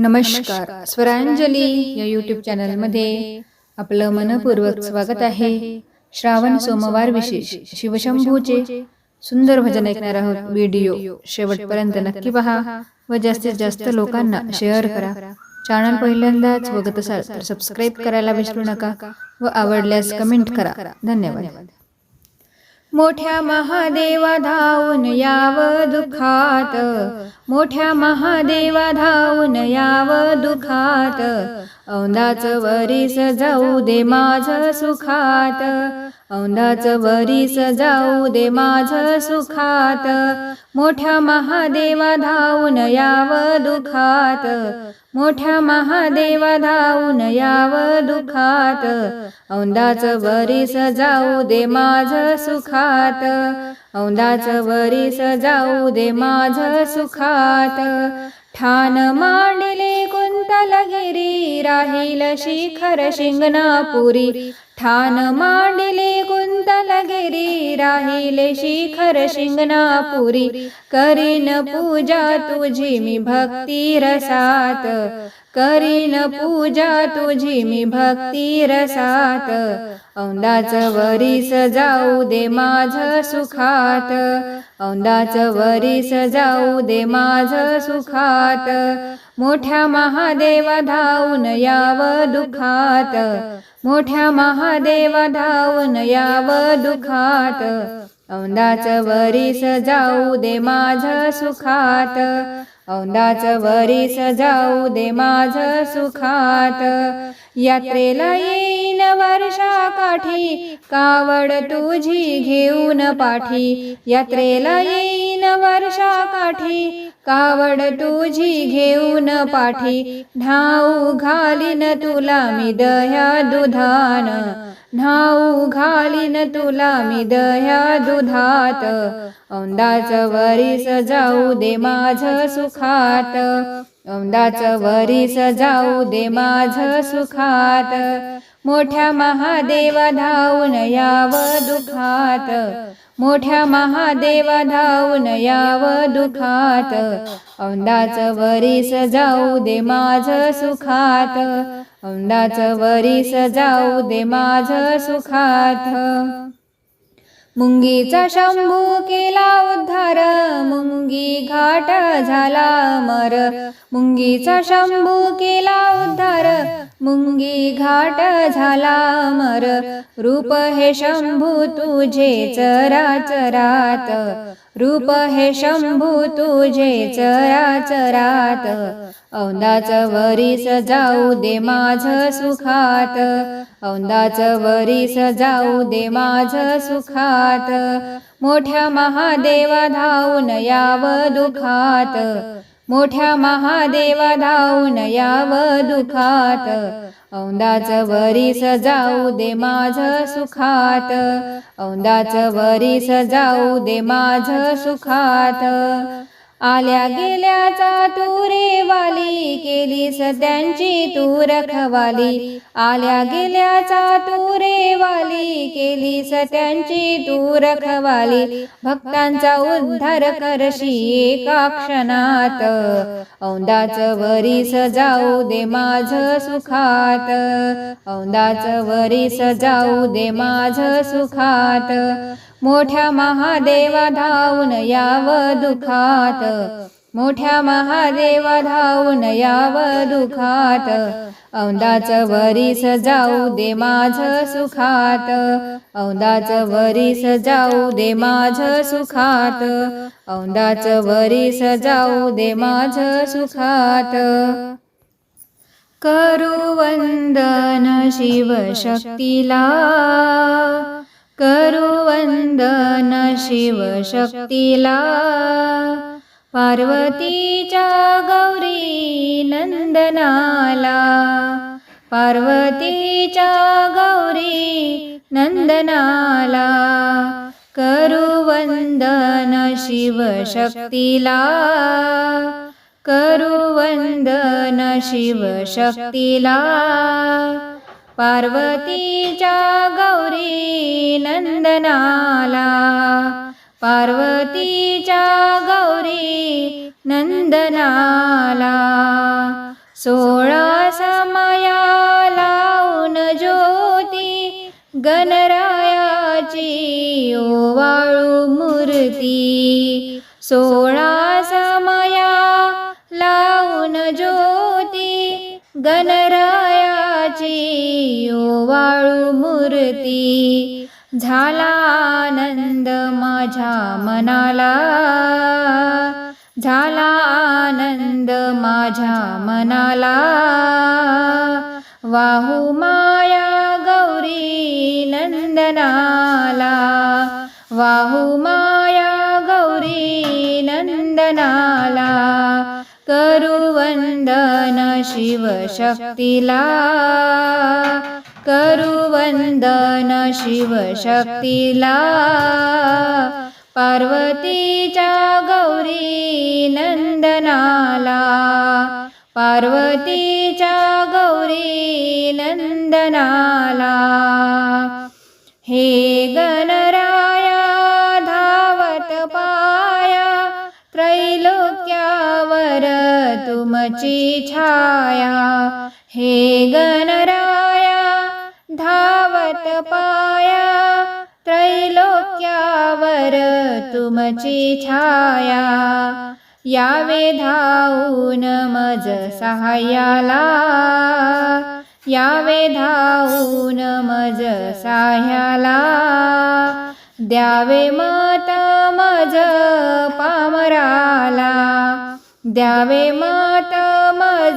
नमस्कार. स्वरांजली या यूट्यूब चॅनलमध्ये आपलं मनपूर्वक स्वागत आहे. श्रावण सोमवार विशेष. शिवशंभूचे सुंदर भजन ऐकणार आहोत व्हिडिओ. शेवटपर्यंत नक्की पहा व जास्तीत जास्त लोकांना शेअर करा. चॅनल पहिल्यांदाच बघत असाल तर सबस्क्राईब करायला विसरू नका व आवडल्यास कमेंट करा. धन्यवाद. मोठ्या महादेवा धावून याव दुखात. मोठ्या महादेवा धावून याव दुखात. औंदाच वरीस जाऊ दे माझ सुखात. औंदाच वरीस जाऊ दे माझ सुखात. मोठ्या महादेवा धावून याव दुखात. मोठ्या महादेवा धावून याव दुखात. औंदाच वरीस जाऊ दे माझ सुखात. औंदाच वरीस जाऊ दे माझ सुखात. ठाण मांडले लगिरी राहील शिखर शिंगणापुरी. ठाण मांडले कुंतलगिरी राहिले शिखर शिंगणापुरी. करीन पूजा तुझी मी भक्ती रसात. करीन पूजा तुझी मी भक्ती रसात. औंदाच वरीस जाऊ दे माझ सुखात. औंदाच वरीस जाऊ दे माझ सुखात. मोठ्या महादेवा धावून याव दुखात. मोठ्या महादेवा धावून याव दुखात. औंदाच वरीस जाऊ दे माझ सुखात. औंदाच वरीस जाऊ दे माझ सुखात. यात्रेला येईन वर्षा काठी कावड तुझी घेऊन पाठी. यात्रेला येईन वर्षा काठी कावड तुझी घेऊन पाठी. ढाऊ घालीन तुला मी दह्या दुधान. ढाऊ घालीन तुला मी दह्या दुधात. औंदाच वरीस जाऊ दे माझ सुखात. औंदाच वरीस जाऊ दे माझ सुखात. मोठ्या महादेवा धावून याव दुखात. मोठ्या महादेवा धावून याव दुखात. औंदाच वरीस जाऊ दे माझ सुखात. औंदाच वरीस जाऊ दे माझ सुखात. मुंगीचा शंभू केला उद्धार मुंगी घाट झाला मर. मुंगीचा शंभू केला उद्धार मुंगी घाट झाला मर. रूप हे शंभू तुझे चराचरात रूप हे शंभू तुझे चराचरात. औंदाच वरीस जाऊ दे माझ सुखात. औंदाच वरीस जाऊ दे माझ सुखात. मोठ्या महादेवा धावून याव दुखात. मोठ्या महादेवा धावून याव दुखात. औंदाच वरीस जाऊ दे माझ सुखात. औंदाच वरीस जाऊ दे माझ सुखात. आल्या गेल्याचा तुरे वाली केली सत्यांची तू रखवाली आल्या गेल्याचा तुरे वाली केली सत्यांची तू रखवाली भक्तांचा उद्धार करशी एका क्षणात. औंदाच वरीस जाऊ दे माझ सुखात. औंदाच वरीस जाऊ दे माझ सुखात. मोठ्या महादेवा धावून याव दुखात. मोठ्या महादेवा धावून याव दुखात. औंदाच वरीस जाऊ दे माझ सुखात. औंदाच वरीस जाऊ दे माझ सुखात. औंदाच वरीस जाऊ दे माझ सुखात. करू वंदन शिवशक्तीला. करू वंदन शिवशक्तीला. पार्वतीच्या गौरी नंदनाला. पार्वतीच्या गौरी नंदनाला. करू वंदन शिवशक्तीला. करू वंदन शिवशक्तीला. पार्वतीच्या गौरी नंदनाला. पार्वतीच्या गौरी नंदनाला. सोळा समया लावून ज्योती गणरायाची ओवाळू मूर्ती. सोळा ओवाळू मूर्ती. झाला आनंद माझ्या मनाला. झाला आनंद माझ्या मनाला. वाहू माया गौरी नंदनाला. वाहू माया गौरी नंदनाला. करुवंदन शिवशक्तीला. करुवंदन शिवशक्तीला. पार्वतीच्या गौरी नंदनाला. पार्वतीच्या गौरी नंदनाला. हे ची छाया हे गणराया धावत पाया त्रैलोक्यावर तुमची छाया यावे धावून मज सहाय्याला यावे धावून मज साह्याला द्यावे मत मज पामराला द्यावे मत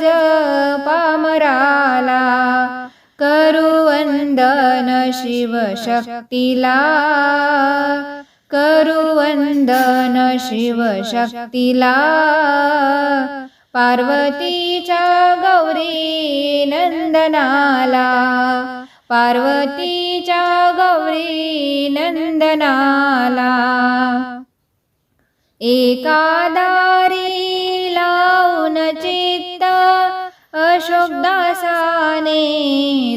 मज पामराला करू वंदन शिवशक्तीला. करू वंदन शिवशक्तीला. पार्वतीच्या गौरी नंदनाला. पार्वतीच्या गौरी नंदनाला. एकादारी लावून चित्त अशोकदासाने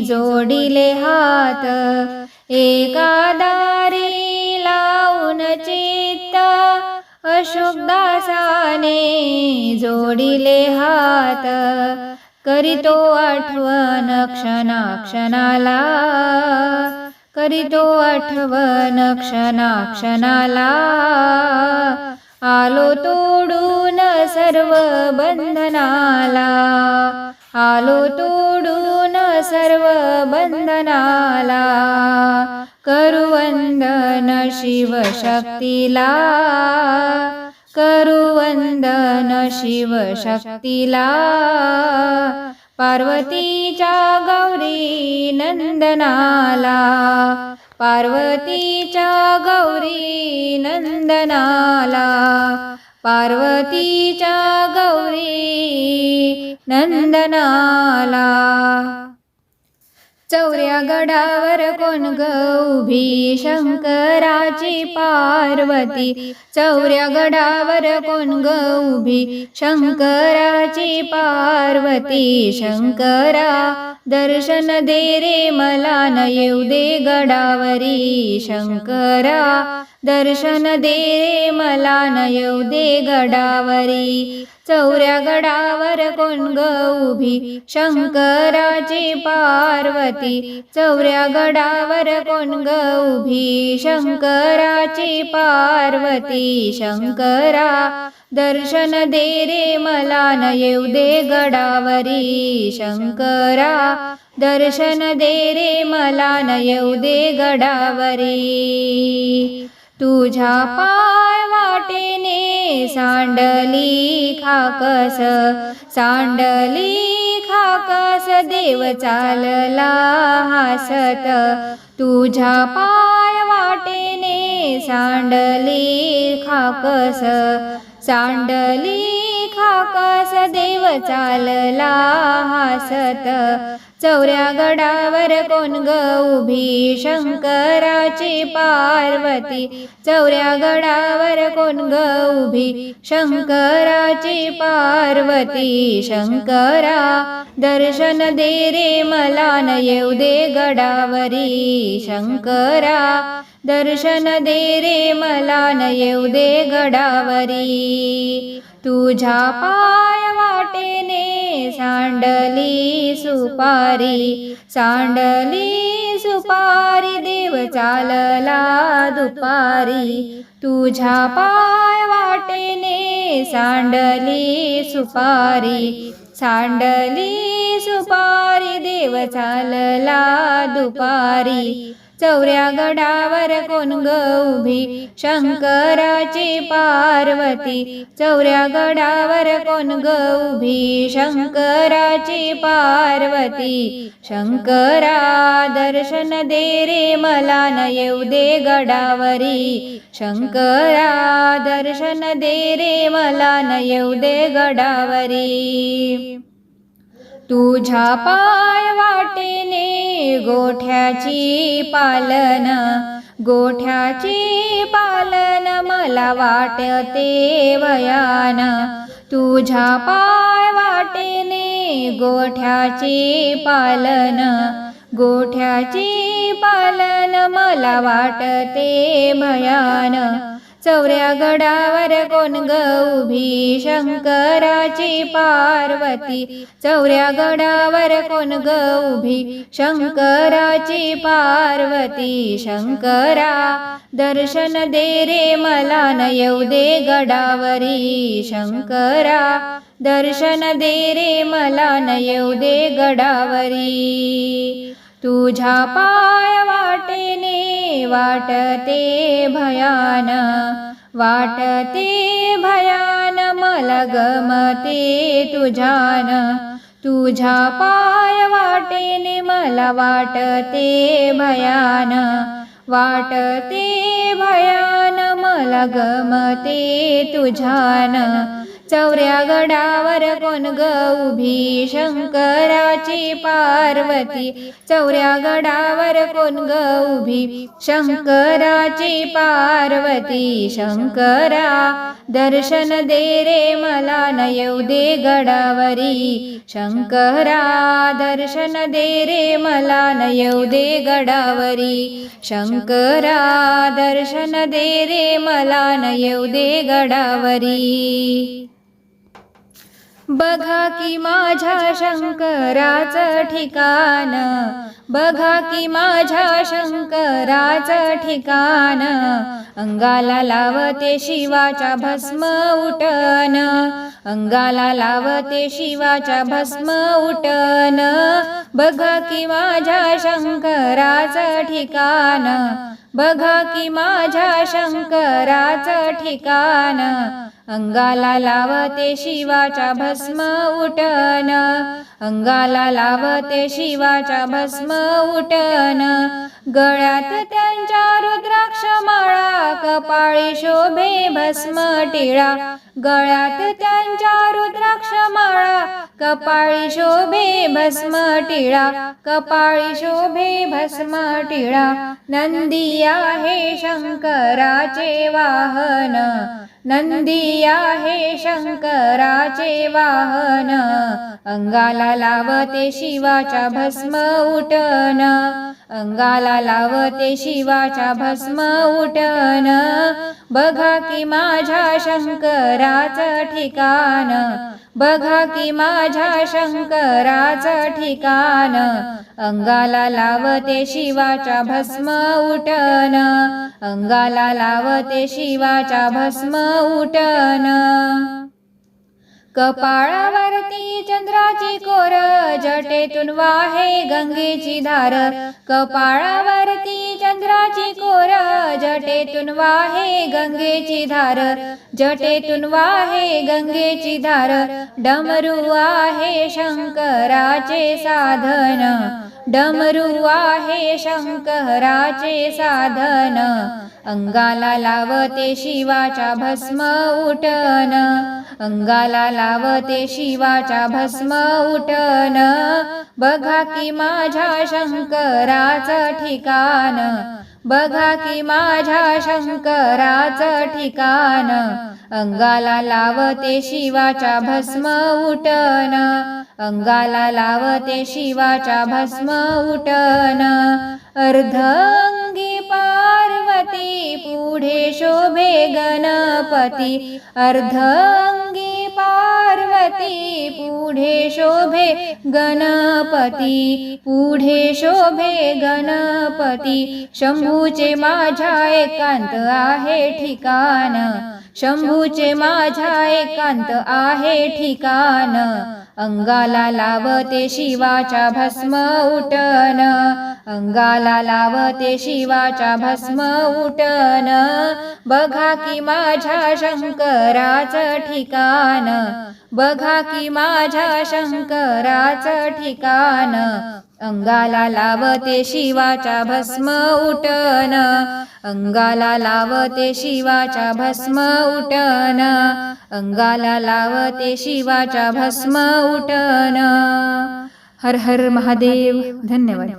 जोडिले हात. एकादारी लावून चित्त अशोकदासाने जोडिले हात. करीतो आठवण क्षणाक्षणाला. करीतो आठवण क्षणाक्षणाला. आलो तोडून सर्व बंधनाला. आलो तोडून सर्व बंधनाला. करू वंदन शिवशक्तीला. करू वंदन शिवशक्तीला. पार्वतीच्या गौरी नंदनाला. पार्वतीच्या गौरी नंदनाला पार्वतीच्या गौरी नंदनाला. चौऱ्या गडावर कोण ग उभी? शंकराची पार्वती. चौऱ्या गडावर कोण ग उभी? शंकराची पार्वती. शंकरा दर्शन दे रे मला न येऊ दे गडावरी. शंकरा दर्शन दे मला नयव दे गडावरी. चौऱ्या गडावर कोण ग उभी शंकराची पार्वती. चौऱ्या गडावर कोण ग उभी शंकराची पार्वती. शंकरा दर्शन दे रे मला न येऊ दे गडावरी. शंकरा दर्शन दे रे मला न येऊ दे गडावरी. तुझ्या पाय वाटेने सांडली खाकस. सांडली खाकस देव चालला हासत. तुझ्या पाय वाटेने सांडली खाकस. सांडली खाकस देव चालला हासत. चौऱ्या गडावर कोण ग उभी? शंकराची पार्वती. चौऱ्या गडावर कोण ग उभी? शंकराची पार्वती. शंकरा दर्शन दे रे मला न येऊ दे गडावरी. शंकरा दर्शन दे रे मला न येऊ दे गडावरी. तुझ्या पाय वाटेने सांडली सुपारी सांडली सुपारी देव चालला दुपारी. तुझ्या पाय वाटेने सांडली सुपारी सांडली सुपारी देव चालला दुपारी. चौऱ्या गडावर कोण ग उभी? शंकराची पार्वती चौऱ्या गडावर कोण ग उभी? शंकराची पार्वती शंकरा दर्शन दे रे मला न येऊ दे गडावरी. शंकरा दर्शन दे रे मला न येऊ दे गडावरी. तुझ्या पाय वाटेने गोठ्याची पालन गोठ्याची पालन मला वाटते वयान. तुझ्या पाय वाटेने गोठ्याची पालन गोठ्याची पालन मला वाटते भयान. चौऱ्या गडावर कोण ग उभी? शंकराची पार्वती. चौऱ्या गडावर कोण ग उभी? शंकराची पार्वती. शंकरा दर्शन दे रे मला न येऊ दे गडावरी. शंकरा दर्शन दे रे मला न येऊ दे गडावरी. तुझ्या पाय वाटेने वाटते भयान वाटते भयान मला गमते तुझ्यान. तुझ्या पाय वाटेने मला वाटते भयान वाटते भयान मला गमते तुझ्यान. चौऱ्या गडावर कोण ग उभी? शंकराची पार्वती. चौऱ्या गडावर कोण ग उभी? शंकराची पार्वती. शंकरा दर्शन दे रे मला न येऊ दे गडावरी. शंकरा दर्शन दे रे मला न येऊ दे गडावरी. शंकरा दर्शन दे रे मला न येऊ दे गडावरी. बघा की माझ्या शंकराचं ठिकाण. बघा की माझ्या शंकराचं ठिकाण. अंगाला लावते शिवाच्या भस्म उटन अंगाला लावते शिवाच्या भस्म उटन बघा की माझ्या शंकराचं ठिकाण. बघा की माझ्या शंकराचं ठिकाण. अंगाला लावते शिवाच्या भस्म उटन अंगाला लावते शिवाचा भस्म उटन गळ्यात त्यांच्या रुद्राक्ष माळा कपाळी शोभे भस्म टिळा. गळ्यात त्यांच्या रुद्राक्ष माळा कपाळी शोभे भस्म टिळा. कपाळी शोभे भस्म टिळा. नंदी आहे शंकराचे वाहन. नंदी आहे शंकराचे वाहन. अंगाला लावते शिवाच्या भस्म उठन. अंगाला लावते शिवाचा भस्म उठन. बघा की माझ्या शंकराचं ठिकाण. बघा की माझ्या शंकराचं ठिकाण. अंगाला लावते शिवाचा भस्म उठन. अंगाला लावते शिवाचा भस्म उटन कपाळावरती चंद्राची कोर जटेतून वाहे गंगेची धार. कपाळावरती चंद्राची कोर जटेतून वाहे गंगेची धार. जटेतून वाहे गंगेची धार. डमरू आहे शंकराचे साधन. डमरू आहे शंकराचे साधन अंगाला लावते शिवाच्या भस्म उठन अंगाला लावते शिवाच्या भस्म उठन. बघा की माझ्या शंकराचं ठिकाण बघा की माझ्या शंकराचं ठिकाण. अंगाला लावते शिवाच्या भस्म उटन अंगाला लावते शिवाच्या भस्म उटन अर्धंगी पार्वती पुढे शोभे गणपती. अर्धंग गणपती पुढे शोभे गणपती पुढे शोभे गणपती. शंभूचे माझ्या एकांत आहे ठिकाण. शंभूचे माझ्या एकांत आहे ठिकाण. अंगाला लावते शिवाच्या भस्म उटन अंगाला लावते शिवाचा भस्म उटन बघा की माझ्या शंकराचं ठिकाण. बघा की माझ्या शंकराचं ठिकाण. अंगाला लावते शिवाचा भस्म उटन अंगाला लावते शिवाचा भस्म उटन अंगाला लावते शिवाचा भस्म उटन हर हर महादेव. धन्यवाद.